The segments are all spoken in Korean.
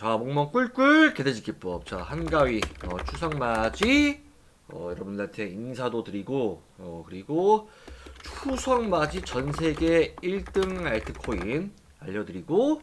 자, 목멍 꿀꿀 개돼지 기법. 자, 한가위 어, 추석맞이 어, 여러분들한테 인사도 드리고 어, 그리고 추석맞이 전 세계 1등 알트코인 알려드리고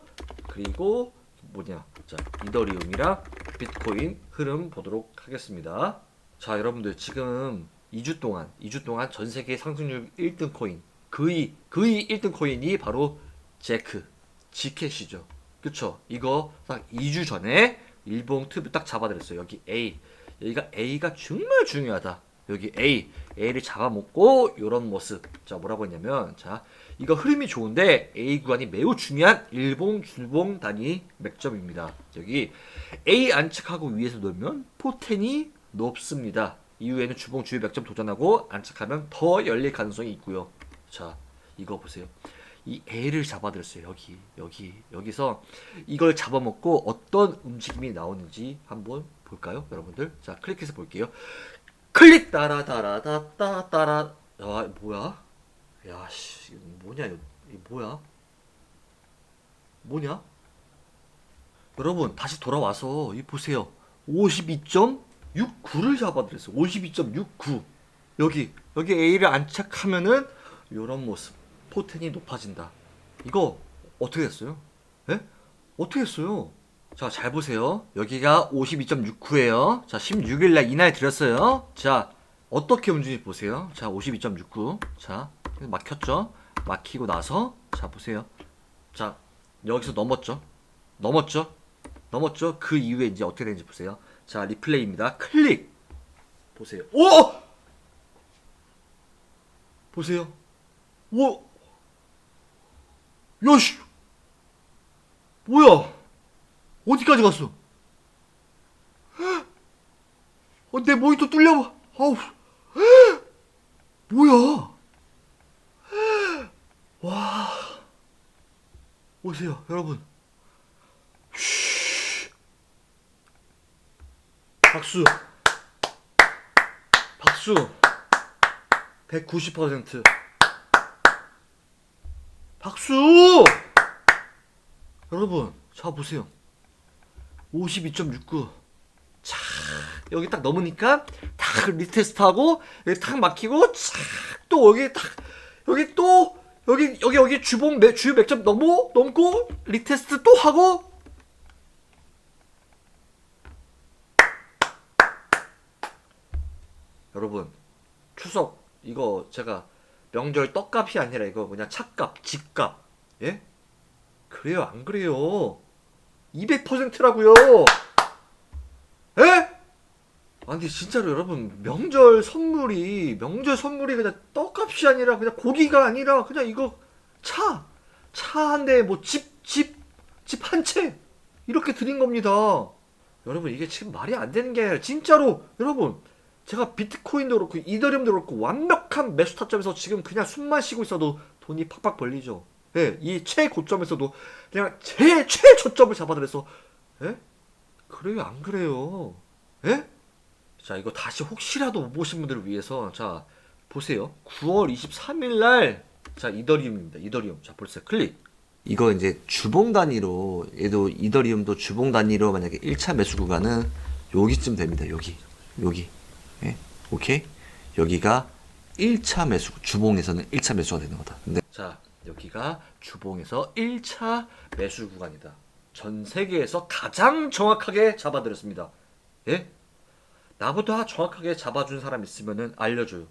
그리고 뭐냐 자 이더리움이랑 비트코인 흐름 보도록 하겠습니다. 자 여러분들 지금 2주 동안 2주 동안 전 세계 상승률 1등 코인 그의 그의 1등 코인이 바로 제크 지켓이죠. 그쵸? 이거 딱 2주 전에 일본 튜브 딱 잡아드렸어요. 여기 A 여기가 A가 정말 중요하다. 여기 A A를 잡아먹고 이런 모습. 자 뭐라고 했냐면 자 이거 흐름이 좋은데 A 구간이 매우 중요한 일본 주봉 단위 맥점입니다. 여기 A 안착하고 위에서 놀면 포텐이 높습니다. 이후에는 주봉 주요 맥점 도전하고 안착하면 더 열릴 가능성이 있고요. 자 이거 보세요. 이 A를 잡아들었어요. 여기 여기 여기서 이걸 잡아먹고 어떤 움직임이 나오는지 한번 볼까요, 여러분들? 자 클릭해서 볼게요. 클릭 따라 따라 따따 따라 야 뭐야? 야씨 이거 뭐냐 이거 이거 뭐야? 뭐냐? 여러분 다시 돌아와서 이 보세요. 52.69를 잡아들였어. 52.69 여기 여기 A를 안착하면은 이런 모습 포텐이 높아진다. 이거 어떻게 됐어요? 예? 어떻게 했어요? 자, 잘 보세요. 여기가 52.69예요. 자, 16일 날 이날 드렸어요. 자, 어떻게 움직인지 보세요. 자, 52.69. 자, 막혔죠? 막히고 나서 자, 보세요. 자, 여기서 넘었죠? 넘었죠? 넘었죠? 그 이후에 이제 어떻게 되는지 보세요. 자, 리플레이입니다. 클릭. 보세요. 오! 보세요. 오! 야씨! 뭐야? 어디까지 갔어? 어, 내 모니터 뚫려봐. 아우. 뭐야? 와. 보세요, 여러분. 쉬. 박수. 박수. 190%. 박수! 여러분, 자 보세요. 52.69. 차, 여기 딱 넘으니까 탁 리테스트하고 여기 탁 막히고 촥또 여기 탁 여기 또 여기 여기 여기 주봉 매, 주요 맥점 넘고 넘고 리테스트 또 하고 여러분 추석 이거 제가 명절 떡값이 아니라 이거 그냥 차값 집값. 예? 그래요 안 그래요? 200%라고요! 예? 아니 진짜로 여러분 명절 선물이 명절 선물이 그냥 떡값이 아니라 그냥 고기가 아니라 그냥 이거 차 차 한 대 뭐 집 집 집 한 채 이렇게 드린 겁니다. 여러분 이게 지금 말이 안 되는 게 아니라 진짜로 여러분 제가 비트코인도 그렇고 이더리움도 그렇고 완벽한 매수 타점에서 지금 그냥 숨만 쉬고 있어도 돈이 팍팍 벌리죠. 예, 이 최고점에서도 그냥 제 최저점을 잡아들여서 예? 그래요? 안 그래요? 예? 자 이거 다시 혹시라도 못 보신 분들을 위해서 자 보세요. 9월 23일 날 자 이더리움입니다. 이더리움. 자 보세요 클릭. 이거 이제 주봉 단위로 얘도 이더리움도 주봉 단위로 만약에 1차 매수 구간은 여기쯤 됩니다. 여기 여기 예? 오케이 여기가 1차 매수 주봉에서는 1차 매수가 되는 거다 근데 자 여기가 주봉에서 1차 매수 구간이다 전 세계에서 가장 정확하게 잡아드렸습니다 예? 나보다 정확하게 잡아준 사람 있으면은 알려줘요.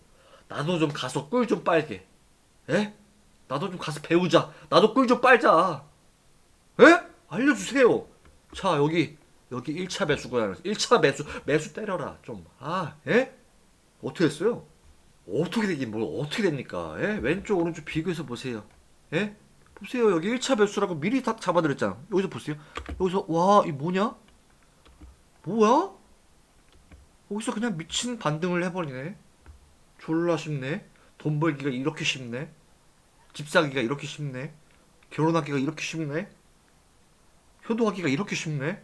나도 좀 가서 꿀 좀 빨게. 에? 나도 좀 가서 배우자. 나도 꿀 좀 빨자. 에? 알려주세요. 자, 여기, 여기 1차 매수구나. 1차 매수, 매수 때려라. 좀. 아, 에? 어떻게 했어요? 어떻게 되긴 뭘 어떻게 됩니까? 에? 왼쪽, 오른쪽 비교해서 보세요. 에? 보세요. 여기 1차 매수라고 미리 다 잡아드렸잖아. 여기서 보세요. 여기서, 와, 이 뭐냐? 뭐야? 거기서 그냥 미친 반등을 해버리네. 졸라 쉽네. 돈 벌기가 이렇게 쉽네. 집 사기가 이렇게 쉽네. 결혼하기가 이렇게 쉽네. 효도하기가 이렇게 쉽네.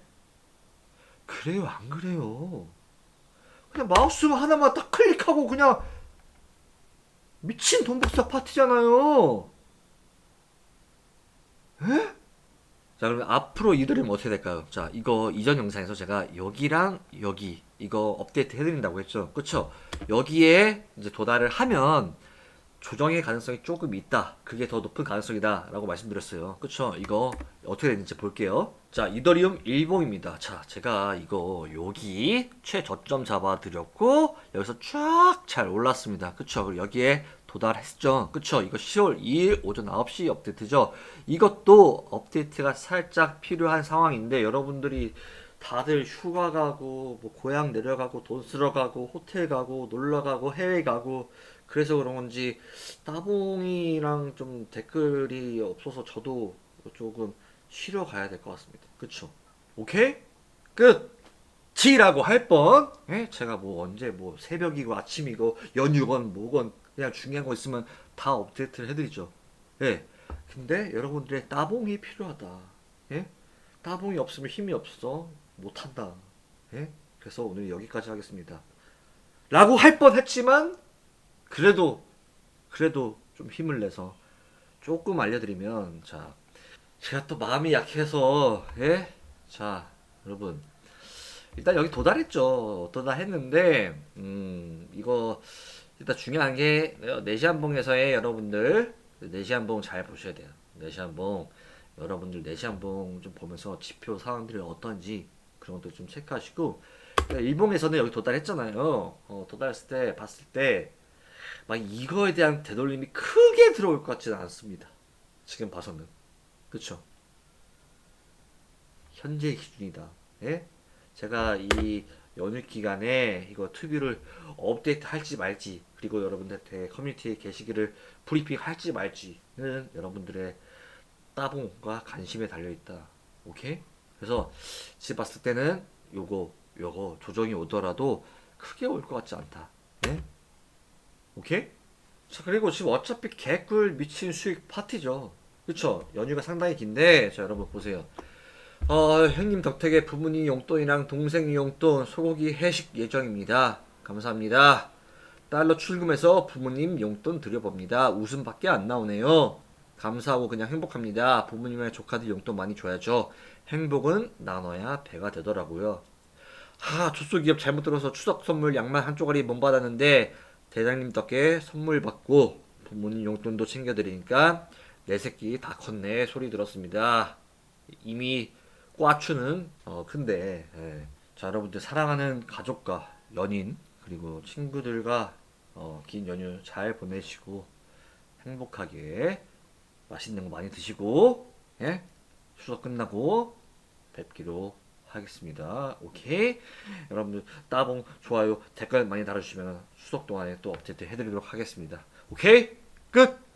그래요, 안 그래요? 그냥 마우스 하나만 딱 클릭하고 그냥 미친 돈 복사 파티잖아요. 에? 자 그럼 앞으로 이들은 어떻게 될까요? 자 이거 이전 영상에서 제가 여기랑 여기 이거 업데이트 해드린다고 했죠. 그쵸? 여기에 이제 도달을 하면 조정의 가능성이 조금 있다. 그게 더 높은 가능성이다. 라고 말씀드렸어요. 그쵸? 이거 어떻게 되는지 볼게요. 자, 이더리움 일봉입니다. 자, 제가 이거 여기 최저점 잡아드렸고, 여기서 쫙 잘 올랐습니다. 그쵸? 그리고 여기에 도달했죠. 그쵸? 이거 10월 2일 오전 9시 업데이트죠. 이것도 업데이트가 살짝 필요한 상황인데, 여러분들이 다들 휴가 가고, 뭐 고향 내려가고, 돈 쓰러 가고, 호텔 가고, 놀러 가고, 해외 가고, 그래서 그런 건지 따봉이랑 좀 댓글이 없어서 저도 조금 쉬러 가야 될 것 같습니다. 그쵸? 오케이? 끝! 지라고 할 뻔. 예? 제가 뭐 언제 뭐 새벽이고 아침이고 연휴건 뭐건 그냥 중요한 거 있으면 다 업데이트를 해드리죠. 예. 근데 여러분들의 따봉이 필요하다. 예? 따봉이 없으면 힘이 없어. 못한다. 예? 그래서 오늘 여기까지 하겠습니다. 라고 할 뻔 했지만 그래도 그래도 좀 힘을 내서 조금 알려드리면 자 제가 또 마음이 약해서 예? 자 여러분. 일단 여기 도달했죠. 도달 했는데 음 이거 일단 중요한 게 내시한봉에서의 여러분들 내시한봉 잘 보셔야 돼요. 내시한봉. 여러분들 내시한봉 좀 보면서 지표 상황들이 어떤지 그런 것도 좀 체크하시고. 일봉에서는 여기 도달했잖아요. 어, 도달했을 때 봤을 때 막 이거에 대한 되돌림이 크게 들어올 것 같지는 않습니다. 지금 봐서는. 그쵸? 현재 기준이다. 예? 제가 이 연휴 기간에 이거 투비를 업데이트 할지 말지 그리고 여러분들한테 커뮤니티에 게시기를 브리핑 할지 말지는 여러분들의 따봉과 관심에 달려있다. 오케이? 그래서 지금 봤을 때는 요거 요거 조정이 오더라도 크게 올 것 같지 않다. 예? 오케이? 자 그리고 지금 어차피 개꿀 미친 수익 파티죠. 그쵸? 연휴가 상당히 긴데 자 여러분 보세요. 어 형님 덕택에 부모님 용돈이랑 동생 용돈 소고기 회식 예정입니다. 감사합니다. 달러 출금해서 부모님 용돈 드려봅니다. 웃음밖에 안 나오네요. 감사하고 그냥 행복합니다. 부모님의 조카들 용돈 많이 줘야죠. 행복은 나눠야 배가 되더라고요. 하 조소기업 잘못 들어서 추석 선물 양말 한 쪼가리 못 받았는데 대장님 덕에 선물 받고 부모님 용돈도 챙겨드리니까 내 새끼 다 컸네 소리 들었습니다. 이미 꽈추는 어 큰데 예. 자 여러분들 사랑하는 가족과 연인 그리고 친구들과 어, 긴 연휴 잘 보내시고 행복하게 맛있는 거 많이 드시고 예? 추석 끝나고 뵙기로 하겠습니다. 오케이. 여러분들 따봉 좋아요 댓글 많이 달아주시면 추석 동안에 또 업데이트 해드리도록 하겠습니다. 오케이 끝.